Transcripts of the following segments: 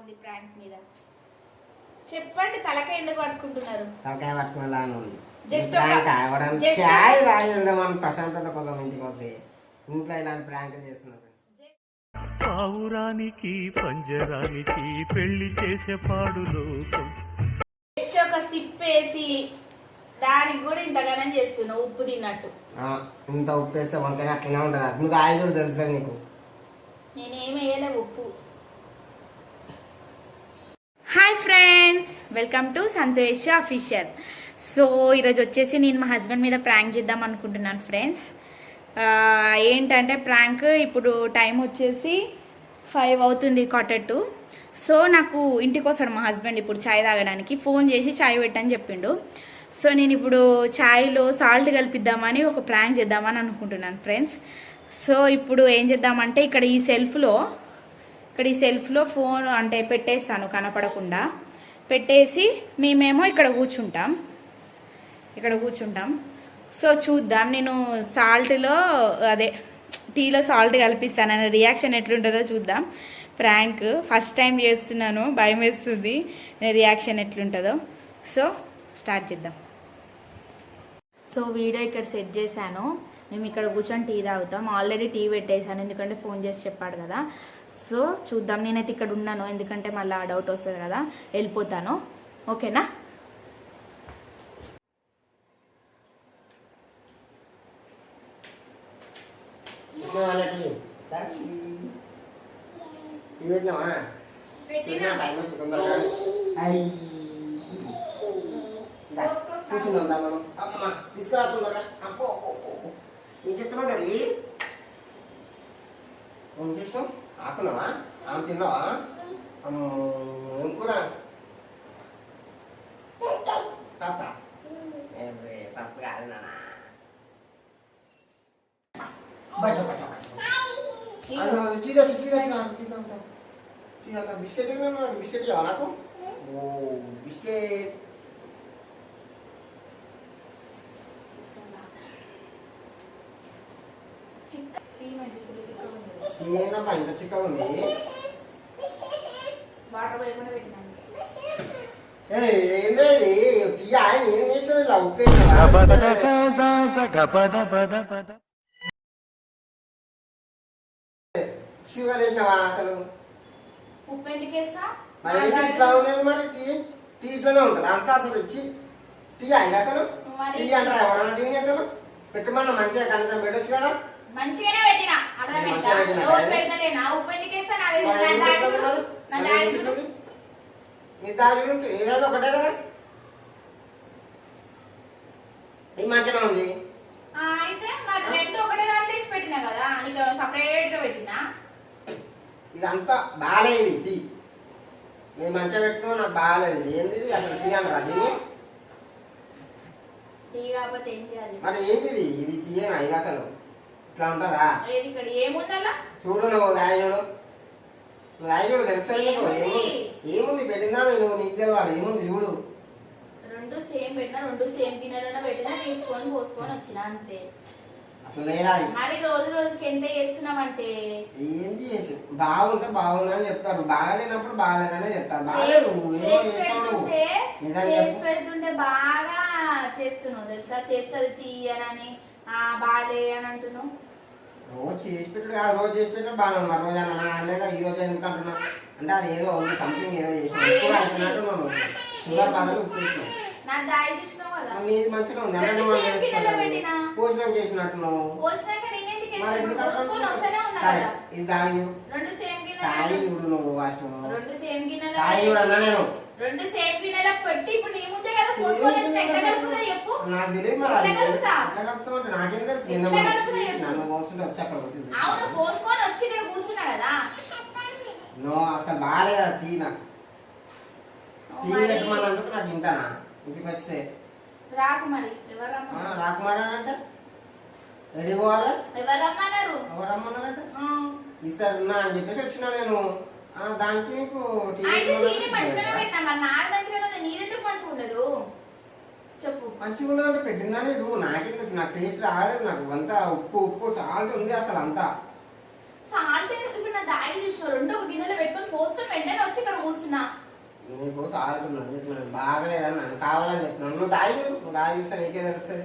ఉంది ప్రాంక్ మీద. చెప్పండి తలకాయ ఎందుకు పట్టుకుంటున్నారు? తలకాయ పట్టుకునేలానే ఉంది. Just చాయ్ తాగిందామని ప్రశాంతత కోసం ఇంటికి వస్తే ఇంట్లో ఇలాంటి ప్రాంక్ చేస్తున్నాం పావురానికి పంజరానికి పెళ్ళి చేసే పాడు లోకం. జస్ట్ ఒక సిప్ వేసి దానికి కూడా ఇంతగానం చేస్తున్నావు ఉప్పు తిన్నట్టు. ఆ, ఇంత ఉప్పు వేస్తే వంకాయ అట్లనే ఉంటుంది. అది నువ్వు ఆయి కూడా తెలుసా నీకు. నేనేం వేయలే ఉప్పు. Hi friends welcome to Santosh official so ఈరోజు వచ్చేసి నేను మా హస్బెండ్ మీద ప్రాంక్ చేద్దాం అనుకుంటున్నాను ఫ్రెండ్స్ ఏంటంటే ప్రాంక్ ఇప్పుడు టైం వచ్చేసి ఫైవ్ అవుతుంది క్వార్టర్ టు సో నాకు ఇంటికి వస్తాడు మా హస్బెండ్ ఇప్పుడు చాయ్ తాగడానికి. ఫోన్ చేసి చాయ్ పెట్టని చెప్పిండు. సో నేను ఇప్పుడు చాయ్లో సాల్ట్ కలిపిద్దామని ఒక ప్రాంక్ చేద్దామని అనుకుంటున్నాను ఫ్రెండ్స్ సో ఇప్పుడు ఏం చేద్దామంటే ఇక్కడ ఈ సెల్ఫ్లో ఇక్కడ ఈ సెల్ఫ్లో ఫోన్ అంటే పెట్టేస్తాను కనపడకుండా. పెట్టేసి మేమేమో ఇక్కడ కూర్చుంటాం. ఇక్కడ కూర్చుంటాం. సో చూద్దాం నేను సాల్ట్లో అదే టీలో సాల్ట్ కల్పిస్తాను అనే రియాక్షన్ ఎట్లుంటుందో చూద్దాం. ప్రాంక్ ఫస్ట్ టైం చేస్తున్నాను భయం వేస్తుంది. రియాక్షన్ ఎట్లుంటుందో. సో స్టార్ట్ చేద్దాం. సో వీడియో ఇక్కడ సెట్ చేశాను. మేము ఇక్కడ కూర్చొని టీ తాగుతాం. ఆల్రెడీ టీ పెట్టేశాను. ఎందుకంటే ఫోన్ చేసి చెప్పాడు కదా. సో చూద్దాం. నేనైతే ఇక్కడ ఉన్నాను. ఎందుకంటే మళ్ళీ డౌట్ వస్తుంది కదా. వెళ్ళిపోతాను. ఓకేనా? తీసుకురా తొందరగా. అప్పో చెప్తున్నాడు డాడీ? ఏం చేసావు? ఆకున్నావా ఆమె తిన్నావా? అమ్మో, ఏం కూర? పాప పప్పు కాదు నాన్న. బిస్కెట్ బిస్కెట్ ఇవ్వవా నాకు? ఓ బిస్కెట్ ఏంటమ్మా ఇంత చిక్కగా ఉంది? ఏంది ఇది? తీయా ఏం చేసావు ఇలా ఉప్పేసావా షుగర్ వేసినావా అసలు? ఉప్పు ఎందుకు వేస్తా? మరి ఏంటి ఇట్లా ఉండేది మరి టీ? టీ ఇట్లనే ఉంటుంది అంతా అసలు ఇచ్చి టీ అయింది అసలు? టీ అంటారా ఎవడన్నా తిని అసలు పెట్టమన్నా మంచిగా కనీసం పెట్టొచ్చు కదా. మంచిగానే పెట్టినా. అర్థమైందా రోజు కదా? పెడతలేనా ఉప్పు ఎందుకు వేస్తా నా దాడి? నా దాడి? నీ ఏదైనా ఒకటే కదా? ఇది మంచిగా ఉంది. ఆ, అయితే మరి రెండు ఒకటే దాంట్లో వేసి పెట్టినా కదా? నీకు సపరేట్గా పెట్టినా? ఇదంతా బాగాలేదు టీ నేను మంచిగా పెట్టుకున్నా నాకు బాగాలేదు. ఇది. ఏంది ఇది? అసలు టీ అంటారా దీన్ని మరి ఏంది ఇది ఇది తీయనా? ఇది అసలు? ఇట్లా ఉంటుందా? చూడు నువ్వు గాయనుడు నువ్వు తెలుసా? ఏముంది? పెట్టినా నువ్వు నీకు తెలవాలి ఏముంది? చూడు. రెండు సేమ్ పెట్టినా రెండు సేమ్ గిన్నెలలో పెట్టినా తీసుకొని పోసుకొని వచ్చిన అంతే. అట్లా లేదా? అది? మరి రోజు రోజుకి ఎంత చేస్తున్నామంటే ఏంది చేసి? బాగుంటే బాగుంది అని చెప్తారు. బాగాలేనప్పుడు బాగాలేదనే చెప్తారు. బాగాలేదు చేసి పెడుతుంటే బాగా చేస్తున్నావు తెలుసా? చేస్తుంది తీయనని. బాలే అని అంటున్నావు? రోజు చేసి పెట్టుడు కాదు రోజు చేసి పెట్టు బాగా మరి రోజు అన్న అనలేక ఈ రోజు ఎందుకు అంటున్నా అంటే అది ఏదో ఉంది సంథింగ్ ఏదో చేసిన ఎక్కువ అయిపోయినట్టు నువ్వు. షుగర్ బదులు ఉప్పు వేసినావు. నా దాయి చూసినావు కదా? నీది మంచిగా ఉంది. అన్నట్టు మనం. పోషణం చేసినట్టు మరి ఎందుకు సరే ఇది తాగి గిన్నెలు చూడు నువ్వు ఫస్ట్. రెండు సేమ్ గిన్నెలు తాగి చూడు అన్నా నేను. రెండు సేమ్ గిన్నెలో పెట్టి ఇప్పుడు నీ ముందే కదా వచ్చిన ఎక్కడ కలుపుతా చెప్పు. నాకు తెలియదు మరి అది కలుపుతా? ఎట్లా కలుపుతావు నాకేం తెలుసు. నిన్న? నన్ను పోస్తుంటే వచ్చి అక్కడ కొట్టింది. అవును పోసుకొని వచ్చి ఇక్కడ కూర్చున్నా కదా. నో అసలు బాగాలేదు అది టీ నాకు ఇంతనా? ఇంటికి వస్తే రాకు మరి ఎవరు రాకుమారని అంటే రెడీ పోవాలి? ఎవరు రమ్మన్నారు ఎవరు రమ్మన్నారంటే ఆ. ఈసారి ఉన్నా అని చెప్పేసి వచ్చిన నేను. ఆ, దానికి నీకు టీ అయితే పెట్టమన్నా నీది మంచిగానే పెట్టినా మరి? నాది మంచిగానే ఉంది నీది ఎందుకు మంచిగా ఉండదు? చెప్పు. మంచిగా ఉన్నదంటే పెట్టిందని నువ్వు నాకేం? తెలుసు. నాకు టేస్ట్ రాలేదు నాకు. అంతా ఉప్పు ఉప్పు సాల్ట్ ఉంది అసలు అంతా. సాల్ట్ ఎందుకు ఇప్పుడు నా దాయి చూసిన రెండు ఒక గిన్నెలో పెట్టుకొని పోసుకొని వెంటనే వచ్చి ఇక్కడ నీకు సాల్ట్ ఉన్నది. చెప్పినాను బాగలేదని నన్ను కావాలని చెప్పినాను నువ్వు తాగి చూడు. నువ్వు తాగి చూస్తే నీకే తెలుస్తుంది.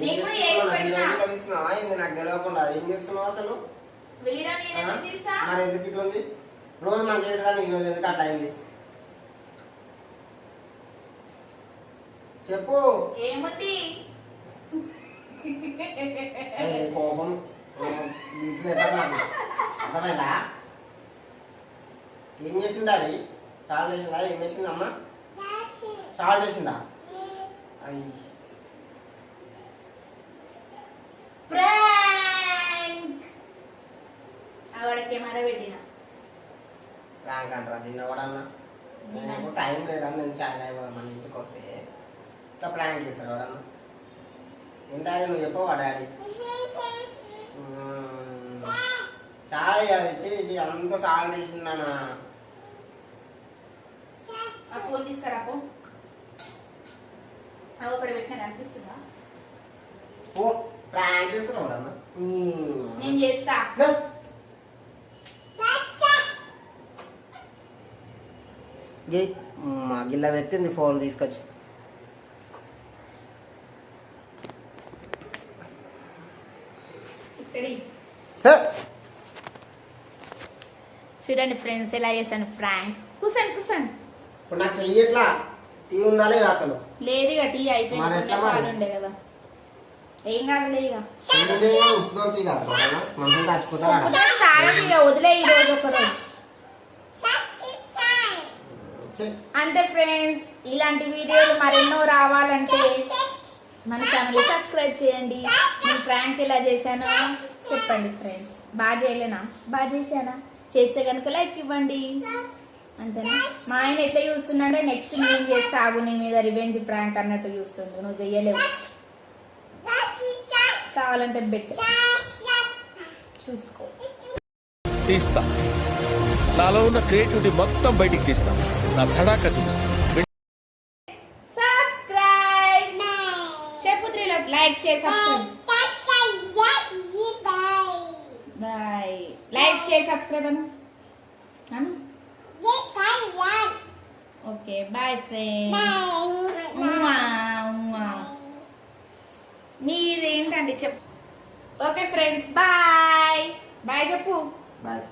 నీకు తెలియకుండా ఏం చేస్తున్నావు అసలు? మరి ఎందుకు ఇట్లా ఉంది? రోజు మంచి పెట్టదాన్ని ఈ రోజు ఎందుకు అట్లా అయింది? చెప్పు. కోపం. అర్థమైందా? ఏం చేసిందా డాడీ? సాల్ట్ చేసిందా? ఏం చేసింది అమ్మ? సాల్ట్ చేసిందా. అయ్యి. ప్రాంక్ ఆవిడ కెమెరా పెట్టిన? ప్రాంక్ అంటారా? దీన్ని కూడా అన్న. నాకు టైం లేదని నేను చాలా అయిపోదాం మన ఇంటికి వస్తే. ఇట్లా ప్రాంక్ చేస్తాడు వాడన్న ఏం డాడీ నువ్వు చెప్పవా డాడీ. చాయ్ అది చేసి అంత సాల్ట్ చేసిందన్నా ఫోన్ తీసుకురా అవి ఒకటి పెట్టిన అనిపిస్తుందా ఓ ప్రాంక్ చేస్తున్నావు నేను చేస్తా మా గిల్ల పెట్టింది ఫోన్ తీసుకొచ్చి. ఇక్కడి. హే! చూడండి ఫ్రెండ్స్ ఎలా చేశాను ఫ్రాంక్. కూర్చోండి కూర్చోండి. ఇప్పుడు నాకు చెయ్యట్లా తీ ఉందా లేదా అసలు? లేదు ఇక టీ అయిపోయింది. ఎట్లా కదా. ఏం కాదులే ఇక. ఎందుకు కాదు చచ్చిపోతారా ఇక వదిలే ఈ రోజు ఒక రోజు అంతే ఫ్రెండ్స్ ఇలాంటి వీడియోలు మరెన్నో రావాలంటే మన ఛానల్ సబ్స్క్రైబ్ చేయండి. నేను ప్రాంక్ ఎలా చేశానో చెప్పండి ఫ్రెండ్స్. బాగా చేయలేనా? బాగా చేశానా? చేస్తే కనుక లైక్ ఇవ్వండి. అంతేనా? మా ఆయన ఎట్లా చూస్తున్నాడో నెక్స్ట్ నేను చేస్తే ఆగు నీ మీద రివెంజ్ ప్రాంక్ అన్నట్టు చూస్తుండు. నువ్వు చెయ్యలేవు. కావాలంటే బెట్ చూసుకో. తీస్తా. నాలో ఉన్న క్రియేటివిటీ మొత్తం బయటికి తీస్తా. నా తడాక చూపిస్తా. సబ్స్క్రైబ్ చెప్పు త్రీలో like share subscribe bye like share subscribe అను. అను. ఓకే బాయ్ ఫ్రెండ్ మీదేంటండి చెప్పు. ఓకే ఫ్రెండ్స్ బాయ్ బాయ్ చెప్పు. బాయ్